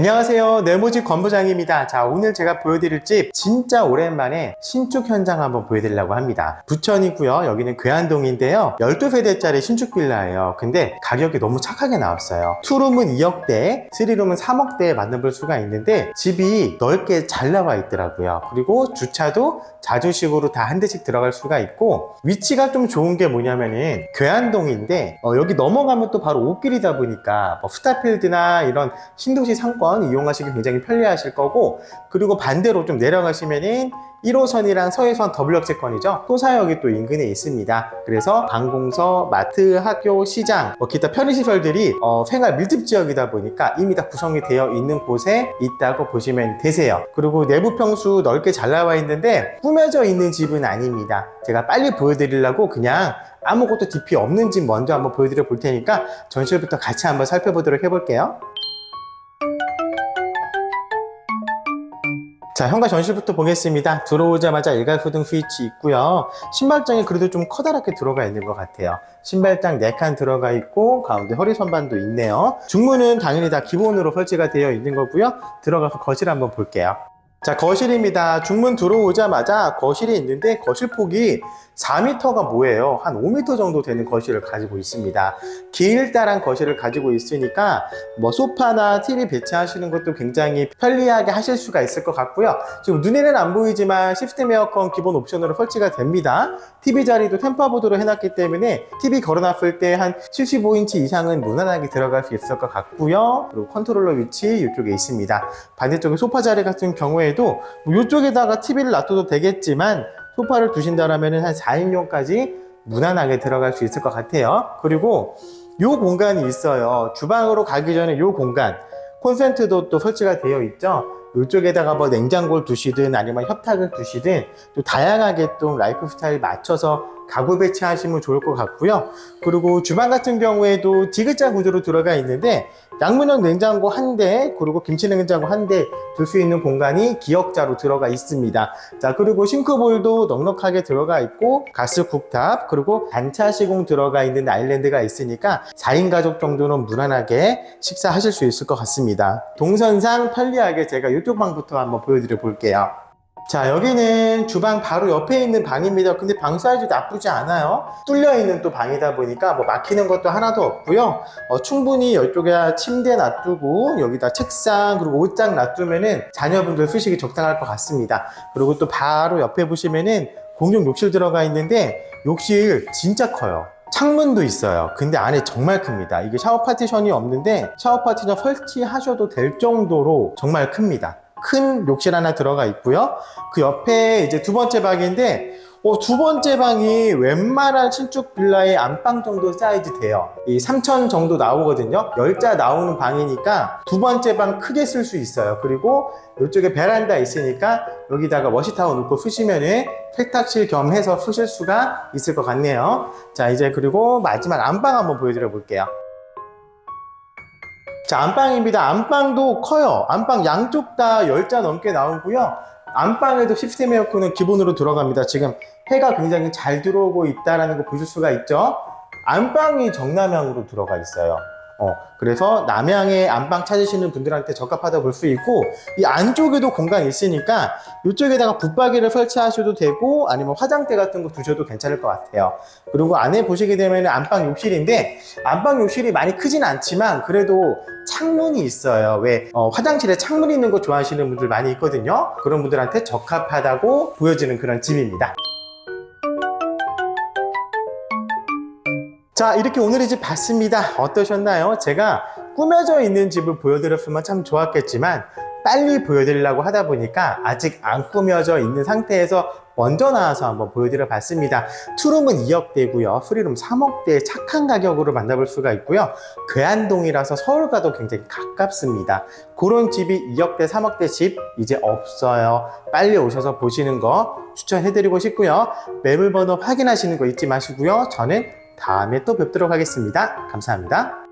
안녕하세요. 네모집 권부장입니다. 자, 오늘 제가 보여드릴 집 진짜 오랜만에 신축 현장 한번 보여드리려고 합니다. 부천이고요. 여기는 괴한동인데요. 12세대짜리 신축 빌라예요. 근데 가격이 너무 착하게 나왔어요. 투룸은 2억대, 3룸은 3억대에 만나볼 수가 있는데 집이 넓게 잘 나와 있더라고요. 그리고 주차도 자주식으로 다 한 대씩 들어갈 수가 있고 위치가 좀 좋은 게 뭐냐면은 괴한동인데 어, 여기 넘어가면 또 바로 옷길이다 보니까 뭐 스타필드나 이런 신도시 상권 이용하시기 굉장히 편리하실 거고 그리고 반대로 좀 내려가시면은 1호선이랑 서해선 더블역세권이죠. 토사역이 또 인근에 있습니다. 그래서 관공서, 마트, 학교, 시장, 뭐 기타 편의시설들이 어, 생활 밀집 지역이다 보니까 이미 다 구성이 되어 있는 곳에 있다고 보시면 되세요. 그리고 내부 평수 넓게 잘 나와 있는데 꾸며져 있는 집은 아닙니다. 제가 빨리 보여드리려고 그냥 아무것도 DP 없는 집 먼저 한번 보여드려 볼 테니까 전실부터 같이 한번 살펴보도록 해볼게요. 자, 현관 전실부터 보겠습니다. 들어오자마자 일괄소등 스위치 있고요. 신발장이 그래도 좀 커다랗게 들어가 있는 것 같아요. 신발장 4칸 들어가 있고 가운데 허리 선반도 있네요. 중문은 당연히 다 기본으로 설치가 되어 있는 거고요. 들어가서 거실 한번 볼게요. 자, 거실입니다. 중문 들어오자마자 거실이 있는데 거실 폭이 4m가 뭐예요? 한 5m 정도 되는 거실을 가지고 있습니다. 길다란 거실을 가지고 있으니까 뭐 소파나 TV 배치하시는 것도 굉장히 편리하게 하실 수가 있을 것 같고요. 지금 눈에는 안 보이지만 시스템 에어컨 기본 옵션으로 설치가 됩니다. TV 자리도 템퍼보드로 해놨기 때문에 TV 걸어놨을 때 한 75인치 이상은 무난하게 들어갈 수 있을 것 같고요. 그리고 컨트롤러 위치 이쪽에 있습니다. 반대쪽에 소파 자리 같은 경우에 도 뭐 이쪽에다가 TV를 놔둬도 되겠지만 소파를 두신다라면 한 4인용까지 무난하게 들어갈 수 있을 것 같아요. 그리고 요 공간이 있어요. 주방으로 가기 전에 요 공간 콘센트도 또 설치가 되어 있죠. 이쪽에다가 뭐 냉장고를 두시든 아니면 협탁을 두시든 또 다양하게 또 라이프 스타일 맞춰서 가구 배치하시면 좋을 것 같고요. 그리고 주방 같은 경우에도 디귿자 구조로 들어가 있는데 양문형 냉장고 한 대, 그리고 김치 냉장고 한 대 둘 수 있는 공간이 기역자로 들어가 있습니다. 자, 그리고 싱크볼도 넉넉하게 들어가 있고 가스 쿡탑, 그리고 반차 시공 들어가 있는 아일랜드가 있으니까 4인 가족 정도는 무난하게 식사하실 수 있을 것 같습니다. 동선상 편리하게 제가 이쪽 방부터 한번 보여드려 볼게요. 자 여기는 주방 바로 옆에 있는 방입니다 근데 방 사이즈 나쁘지 않아요 뚫려 있는 또 방이다 보니까 뭐 막히는 것도 하나도 없고요 어, 충분히 이쪽에 침대 놔두고 여기다 책상 그리고 옷장 놔두면은 자녀분들 쓰시기 적당할 것 같습니다 그리고 또 바로 옆에 보시면은 공용 욕실 들어가 있는데 욕실 진짜 커요 창문도 있어요. 근데 안에 정말 큽니다. 이게 샤워 파티션이 없는데 샤워 파티션 설치하셔도 될 정도로 정말 큽니다. 큰 욕실 하나 들어가 있고요. 그 옆에 이제 두 번째 방인데 어, 두 번째 방이 웬만한 신축 빌라의 안방 정도 사이즈 돼요. 이 3천 정도 나오거든요. 열자 나오는 방이니까 두 번째 방 크게 쓸 수 있어요. 그리고 이쪽에 베란다 있으니까 여기다가 워시타워 놓고 쓰시면은 세탁실 겸 해서 쓰실 수가 있을 것 같네요. 자, 이제 그리고 마지막 안방 한번 보여드려 볼게요. 자, 안방입니다. 안방도 커요. 안방 양쪽 다 열자 넘게 나오고요. 안방에도 시스템 에어컨은 기본으로 들어갑니다. 지금 해가 굉장히 잘 들어오고 있다는 거 보실 수가 있죠. 안방이 정남향으로 들어가 있어요. 어, 그래서 남향의 안방 찾으시는 분들한테 적합하다 볼 수 있고 이 안쪽에도 공간이 있으니까 이쪽에다가 붙박이를 설치하셔도 되고 아니면 화장대 같은 거 두셔도 괜찮을 것 같아요. 그리고 안에 보시게 되면 안방 욕실인데 안방 욕실이 많이 크진 않지만 그래도 창문이 있어요. 왜 어, 화장실에 창문 있는 거 좋아하시는 분들 많이 있거든요. 그런 분들한테 적합하다고 보여지는 그런 집입니다. 자 이렇게 오늘의 집 봤습니다. 어떠셨나요? 제가 꾸며져 있는 집을 보여드렸으면 참 좋았겠지만 빨리 보여드리려고 하다 보니까 아직 안 꾸며져 있는 상태에서 먼저 나와서 한번 보여드려 봤습니다. 투룸은 2억대고요. 프리룸 3억대의 착한 가격으로 만나볼 수가 있고요. 괴한동이라서 서울과도 굉장히 가깝습니다. 그런 집이 2억대 3억대 집 이제 없어요. 빨리 오셔서 보시는 거 추천해드리고 싶고요. 매물번호 확인하시는 거 잊지 마시고요. 저는 다음에 또 뵙도록 하겠습니다. 감사합니다.